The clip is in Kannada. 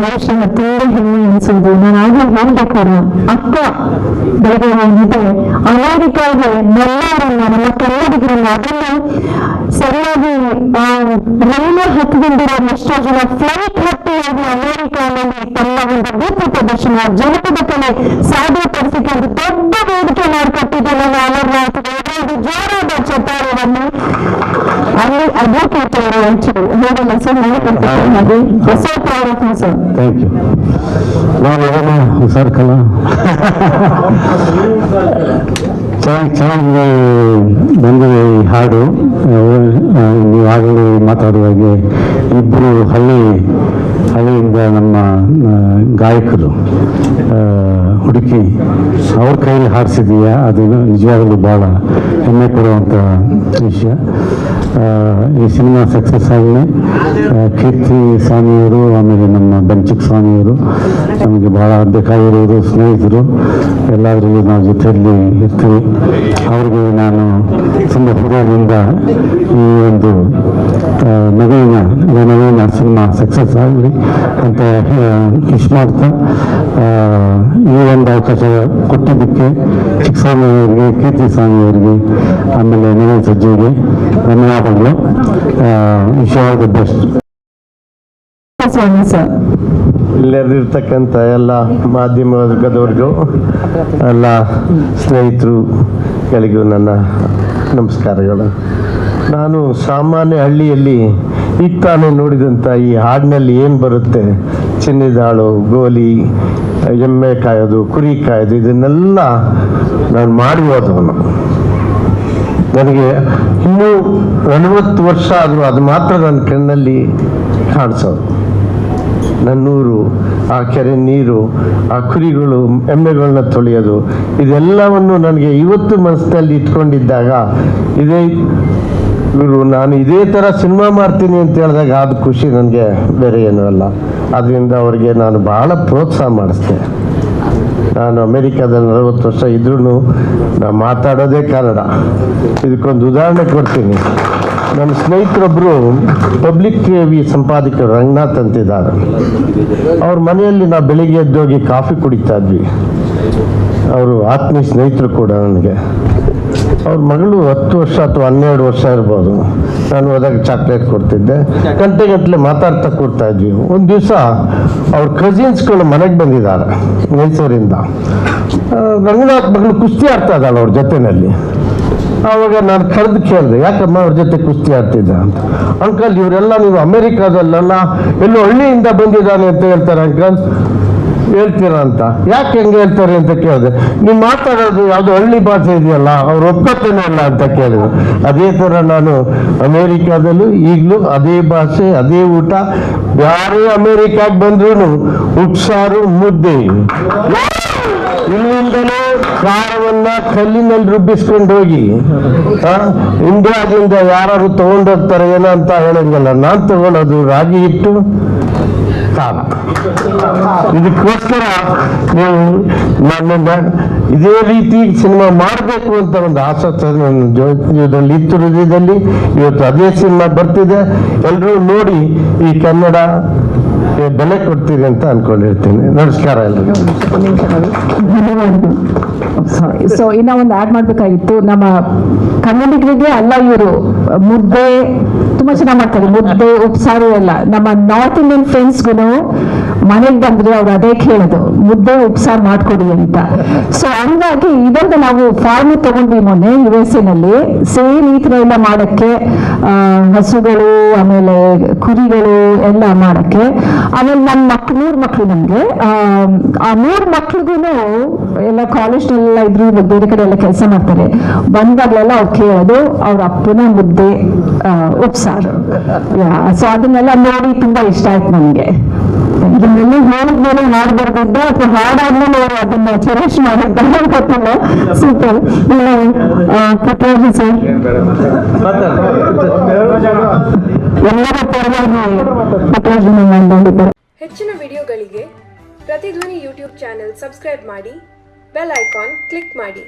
ಬಹುಶಃ ತುಂಬಾ ಹೆಮ್ಮೆ ಅನ್ಸೋದು ನಾನು ಆಗಲೇ ಹೇಳ್ಬೇಕಾರ ಅಕ್ಕ ಬೆಳಗ್ಗೆ ಹೋಗಿದೆ ಅಮೆರಿಕಾಗೆ ನೆಲ್ಲೂರನ್ನ ನಮ್ಮ ಕನ್ನಡಿಗರನ್ನ ಅದನ್ನು ಸರಿಯಾಗಿ ರೈಲು ಹತ್ತಿಕೊಂಡಿರೋ ಎಷ್ಟೋ ಜನ ಫ್ಲೈಟ್ ಹತ್ತಿ ಹೋಗಿ ಅಮೆರಿಕಾನಲ್ಲಿ ತಮ್ಮ ಒಂದು ರೂಪ ಪ್ರದರ್ಶನ, ಜನಪದ ಕಲೆ ಸಾಬೀತುಪಡಿಸಿಕೆ ಒಂದು ದೊಡ್ಡ ವೇದಿಕೆ ಮಾಡಿಕೊಟ್ಟಿದ್ದೇನೆ ನಾನು ಒಂದು ಜೋರಾದ ಚತಾರವನ್ನು ಅಲ್ಲಿ ಅವರು ಒಂಚೂರು ಹೋಗಲ್ಲ ಸರ್ ಮಾಡಿ so proud sir. Thank you ಅದನ್ನು ಹುಷಾರ್ಕಲ್ಲ? ಚೆನ್ನಾಗಿ ಚೆನ್ನಾಗಿ ಬಂದಿದೆ ಈ ಹಾಡು. ನೀವು ಆಗಲೇ ಮಾತಾಡುವಾಗೆ ಇಬ್ಬರು ಹಳ್ಳಿ ಹಳ್ಳಿಯಿಂದ ನಮ್ಮ ಗಾಯಕರು ಹುಡುಕಿ ಅವ್ರ ಕೈಯಲ್ಲಿ ಹಾಡಿಸಿದೀಯಾ ಅದು ನಿಜವಾಗಲೂ ಭಾಳ ಹೆಮ್ಮೆ ಪಡುವಂಥ ವಿಷಯ. ಈ ಸಿನಿಮಾ ಸಕ್ಸಸ್ ಆಗಲಿ ಕೀರ್ತಿ ಸ್ವಾಮಿಯವರು, ಆಮೇಲೆ ನಮ್ಮ ಬಂಚಿಕ್ ಸ್ವಾಮಿಯವರು, ನಮಗೆ ಭಾಳ ಬೇಕಾಗಿರೋರು ಸ್ನೇಹಿತರು ಎಲ್ಲರಿಗೂ ನಾವು ಜೊತೆಯಲ್ಲಿ ಇರ್ತೀವಿ. ಅವ್ರಿಗೆ ನಾನು ತುಂಬ ಹೃದಯದಿಂದ ಈ ಒಂದು ನಗುವಿನ ನಗುವಿನ ಸಿನಿಮಾ ಸಕ್ಸಸ್ ಆಗಲಿ ಅಂತ ವಿಶ್ ಮಾಡ್ತಾ ಈ ಒಂದು ಅವಕಾಶ ಕೊಟ್ಟಿದ್ದಕ್ಕೆ ಚಿಕ್ಕಸ್ವಾಮಿಯವರಿಗೆ ಕೀರ್ತಿ ಸ್ವಾಮಿಯವರಿಗೆ ಆಮೇಲೆ ನವೀನ್ ಸಜ್ಜಿಗೆ ಧನ್ಯವಾದಗಳು. Wish all the best Swamy sir. ಎಲ್ಲ ಮಾಧ್ಯಮ ವರ್ಗದವ್ರಿಗೂ ಎಲ್ಲ ಸ್ನೇಹಿತರುಗಳಿಗೂ ನನ್ನ ನಮಸ್ಕಾರಗಳು. ನಾನು ಸಾಮಾನ್ಯ ಹಳ್ಳಿಯಲ್ಲಿ ಈಗ ತಾನೇ ನೋಡಿದಂಥ ಈ ಹಾಡಿನಲ್ಲಿ ಏನು ಬರುತ್ತೆ? ಚಿನ್ನಿದಾಳು ಗೋಲಿ ಎಮ್ಮೆ ಕಾಯೋದು ಕುರಿ ಕಾಯೋದು ಇದನ್ನೆಲ್ಲ ನಾನು ಮಾಡಿ ಹೋದವನು. ನನಗೆ ಇನ್ನೂ ನಲವತ್ತು ವರ್ಷ ಆದರೂ ಅದು ಮಾತ್ರ ನನ್ನ ಕಣ್ಣಲ್ಲಿ ಕಾಣಿಸೋದು. ನನ್ನೂರು, ಆ ಕೆರೆ ನೀರು, ಆ ಕುರಿಗಳು, ಎಮ್ಮೆಗಳನ್ನ ತೊಳೆಯೋದು, ಇದೆಲ್ಲವನ್ನು ನನಗೆ ಇವತ್ತು ಮನಸ್ಸಿನಲ್ಲಿ ಇಟ್ಕೊಂಡಿದ್ದಾಗ ಇದೇ ಇವರು ನಾನು ಇದೇ ಥರ ಸಿನಿಮಾ ಮಾಡ್ತೀನಿ ಅಂತ ಹೇಳಿದಾಗ ಅದು ಖುಷಿ ನನಗೆ ಬೇರೆ ಏನೂ ಅಲ್ಲ. ಅದರಿಂದ ಅವರಿಗೆ ನಾನು ಭಾಳ ಪ್ರೋತ್ಸಾಹ ಮಾಡಿಸ್ದೆ ನಾನು ಅಮೇರಿಕಾದಲ್ಲಿ ನಲವತ್ತು ವರ್ಷ ಇದ್ರೂ ನಾನು ಮಾತಾಡೋದೇ ಕನ್ನಡ. ಇದಕ್ಕೊಂದು ಉದಾಹರಣೆ ಕೊಡ್ತೀನಿ. ನನ್ನ ಸ್ನೇಹಿತರೊಬ್ಬರು ಪಬ್ಲಿಕ್ ವಿ ಸಂಪಾದಕರು ರಂಗನಾಥ್ ಅಂತಿದ್ದಾರೆ. ಅವ್ರ ಮನೆಯಲ್ಲಿ ನಾವು ಬೆಳಿಗ್ಗೆ ಎದ್ದೋಗಿ ಕಾಫಿ ಕುಡಿತಾ ಇದ್ವಿ. ಅವರು ಆತ್ಮೀಯ ಸ್ನೇಹಿತರು ಕೂಡ ನನಗೆ. ಅವ್ರ ಮಗಳು ಹತ್ತು ವರ್ಷ ಅಥವಾ ಹನ್ನೆರಡು ವರ್ಷ ಇರ್ಬೋದು. ನಾನು ಹೋದಾಗ ಚಾಕ್ಲೇಟ್ ಕೊಡ್ತಿದ್ದೆ. ಗಂಟೆ ಮಾತಾಡ್ತಾ ಕೊಡ್ತಾ ಇದ್ವಿ. ಒಂದು ದಿವಸ ಅವ್ರ ಕಸಿನ್ಸ್ಗಳು ಮನೆಗೆ ಬಂದಿದ್ದಾರೆ, ಮೈಸೂರಿಂದ. ರಂಗನಾಥ್ ಮಗಳು ಕುಸ್ತಿ ಆಡ್ತಾ ಇದ್ದಾಳೆ ಅವ್ರ ಜೊತೆನಲ್ಲಿ. ಆವಾಗ ನಾನು ಕರೆದು ಕೇಳಿದೆ, ಯಾಕಮ್ಮ ಅವ್ರ ಜೊತೆ ಕುಸ್ತಿ ಆಡ್ತಿದ್ದ ಅಂತ. ಅಂಕಲ್, ಇವರೆಲ್ಲ ನೀವು ಅಮೆರಿಕಾದಲ್ಲೆಲ್ಲ ಎಲ್ಲೋ ಹಳ್ಳಿಯಿಂದ ಬಂದಿದ್ದಾನೆ ಅಂತ ಹೇಳ್ತಾರೆ ಅಂಕಲ್. ಹೇಳ್ತೀರಾ ಅಂತ ಯಾಕೆ ಹೆಂಗೆ ಹೇಳ್ತಾರೆ ಅಂತ ಕೇಳಿದೆ. ನೀವು ಮಾತಾಡೋದು ಯಾವುದು ಹಳ್ಳಿ ಭಾಷೆ ಇದೆಯಲ್ಲ, ಅವ್ರು ಒಪ್ಪತ್ತೇನೆ ಇಲ್ಲ ಅಂತ ಕೇಳಿದ್ರು ಅದೇ ಥರ ನಾನು ಅಮೇರಿಕಾದಲ್ಲೂ ಈಗಲೂ ಅದೇ ಭಾಷೆ, ಅದೇ ಊಟ, ಯಾರೇ ಅಮೇರಿಕಾಗೆ ಬಂದ್ರೂ ಉಪ್ಸಾರು ಮುದ್ದೆ. ಇಲ್ಲಿಂದಲೇ ಖಾರವನ್ನ ಕಲ್ಲಿನಲ್ಲಿ ರುಬ್ಬಿಸ್ಕೊಂಡು ಹೋಗಿ ಇಂಡಿಯಾದಿಂದ ಯಾರು ತಗೊಂಡೋಗ್ತಾರೆ ಏನೋ ಅಂತ ಹೇಳಂಗಲ್ಲ. ನಾನು ತಗೊಳ್ಳೋದು ರಾಗಿ ಹಿಟ್ಟು ಇದಕ್ಕೋಸ್ಕರ ನೀವು ನನ್ನ ಇದೇ ರೀತಿ ಸಿನಿಮಾ ಮಾಡಬೇಕು ಅಂತ ಒಂದು ಆಸಕ್ತಿ ನನ್ನ ಜೀವ- ಜೀವನದಲ್ಲಿ ಇತ್ತು ಹೃದಯದಲ್ಲಿ, ಇವತ್ತು ಅದೇ ಸಿನಿಮಾ ಬರ್ತಿದೆ. ಎಲ್ಲರೂ ನೋಡಿ ಈ ಕನ್ನಡ ಬೆಲೆ ಕೊಡ್ತೀರಿ ಅಂತ ಅನ್ಕೊಂಡಿರ್ತೀನಿ. ನಮಸ್ಕಾರ ಎಲ್ಲರಿಗೂ ಸೊ ಇನ್ನ ಒಂದು ಆಡ್ ಮಾಡ್ಬೇಕಾಗಿತ್ತು. ನಮ್ಮ ಕನ್ನಡಿಗರಿಗೆ ಅಲ್ಲ ಇವರು. ಮುದ್ದೆ ತುಂಬಾ ಚೆನ್ನಾಗಿ ಮಾಡ್ತಾರೆ. ಮುದ್ದೆ ಉಪ್ಸಾರು ಎಲ್ಲ. ನಮ್ಮ ನಾರ್ತ್ ಇಂಡಿಯನ್ ಫ್ರೆಂಡ್ಸ್ಗೂ ಮನೆಗೆ ಬಂದ್ರೆ ಅವ್ರು ಅದೇ ಕೇಳೋದು. ಮುದ್ದೆ ಉಪ್ಸಾರು ಮಾಡ್ಕೊಡಿ ಅಂತ. ಸೊ ಹಂಗಾಗಿ ಇವಾಗ ನಾವು ಫಾರ್ಮ್ ತಗೊಂಡ್ವಿ ಮೊನ್ನೆ ಯು ಎಸ್ನಲ್ಲಿ. ಸೇಮ್ ಈ ಥರ ಎಲ್ಲ ಮಾಡಕ್ಕೆ ಹಸುಗಳು ಆಮೇಲೆ ಕುರಿಗಳು ಎಲ್ಲ ಮಾಡಕ್ಕೆ. ಆಮೇಲೆ ನನ್ನ ಮಕ್ಳು ಮೂರು ಮಕ್ಳು ನಮ್ಗೆ. ಆ, ಮೂರು ಮಕ್ಳಿಗೂ ಎಲ್ಲ ಕಾಲೇಜ್ನೆಲ್ಲ ಇದ್ರು ಇವಾಗ ಬೇರೆ ಕಡೆ ಎಲ್ಲ ಕೆಲಸ ಮಾಡ್ತಾರೆ. ಬಂದಾಗ್ಲೆಲ್ಲ ಅವ್ರು ಕೇಳೋದು ಅವ್ರ ಅಪ್ಪನ ಮುದ್ದೆ ಆ, ಉಪ್ಸಾರು. ಸೊ ಅದನ್ನೆಲ್ಲ ನೋಡಿ ತುಂಬಾ ಇಷ್ಟ ಆಯ್ತು ನಮ್ಗೆ. ಇದನ್ನೆಲ್ಲ ಹೇಳಿದ್ಮೇಲೆ ಹಾಡು ಬರ್ದಿದ್ದ ಅಥವಾ ಹಾಡಾದ್ಮೇಲೆ ಅವರು ಅದನ್ನ ಚೆರಿಶ್ ಮಾಡಿದ್ದಾರೆ ಗೊತ್ತಿಲ್ಲ. ಸೂಪರ್ ಪುಟ್ಟರಾಜು ಸರ್ ಎಲ್ಲರ ಪರವಾಗಿ ಹೆಚ್ಚಿನ ವಿಡಿಯೋಗಳಿಗೆ ಪ್ರತಿಧ್ವನಿ ಯೂಟ್ಯೂಬ್ ಚಾನೆಲ್ ಸಬ್ಸ್ಕ್ರೈಬ್ ಮಾಡಿ ಬೆಲ್ ಐಕಾನ್ ಕ್ಲಿಕ್ ಮಾಡಿ.